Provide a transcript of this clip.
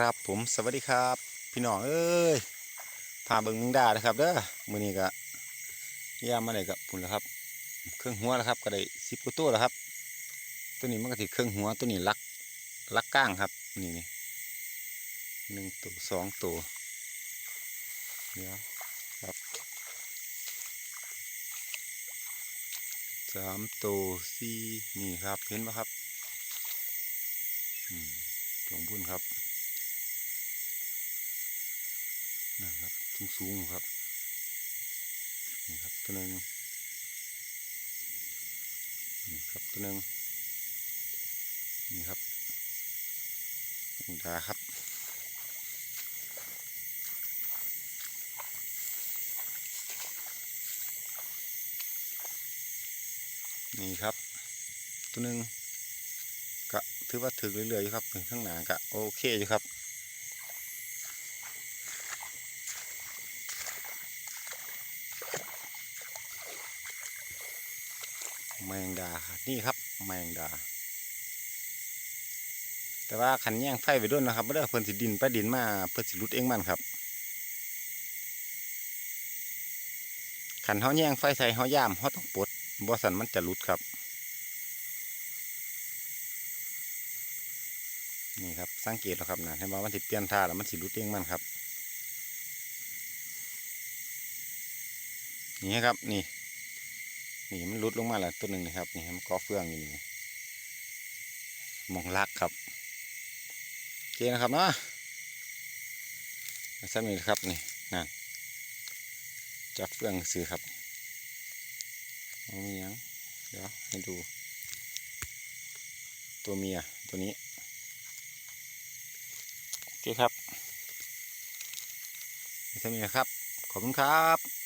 ครับผมสวัสดีครับ พี่น้องเอ้ยพาเบิงมึงดานะครับเด้อมือนี้ก็ย่ามมาเลยกับพุ่นแล้วครับ เครื่องหัวแล้วครับ ก็ได้สิบกว่าตัวแล้วครับ ตัวนี้มันก็ติเครื่องหัวตัวนี้ลักลักก้างครับนี่นี่หนึ่งตัวสองตัวเดี๋ยวครับสามตัวสี่นี่ครับเห็นไหมครับหลวงบุญครับ นะครับสูงสูงๆครับนี่ครับตัวหนึ่งนี่ครับตัวหนึ่งนี่ครับงดาครับนี่ครับ ตัวหนึ่งก็ถือว่าถึงเรื่อยๆอยู่ครับข้างหน้าก็โอเคอยู่ครับ แมงดาครับนี่ครับแมงดา แต่ว่าขันแย่งไฟไปด้วยนะครับไม่ได้เพิ่นสิดินไปดินมาเพิ่นสิหลุดเองมันครับขันเขาแย่งไฟใส่เขาย่ามเขาต้องปดบ่สันมันจะหลุดครับ นี่ครับสังเกตแล้วครับนะเห็นว่ามันสิเปลี่ยนท่าแล้วมันสิหลุดเองมันครับนี่ครับนี่ นี่มันหลุดลงมาแล้วตัวหนึ่งนะครับ นี่มันก่อเฟืองอยู่นี่มองลักครับโอเคนะครับเนาะสั้นนี้ครับนี่นั่นจับเฟืองซื้อครับเอามียังเดี๋ยวให้ดู ตัวเมียตัวนี้โอเคครับสั้นนี้นะครับขอบคุณครับ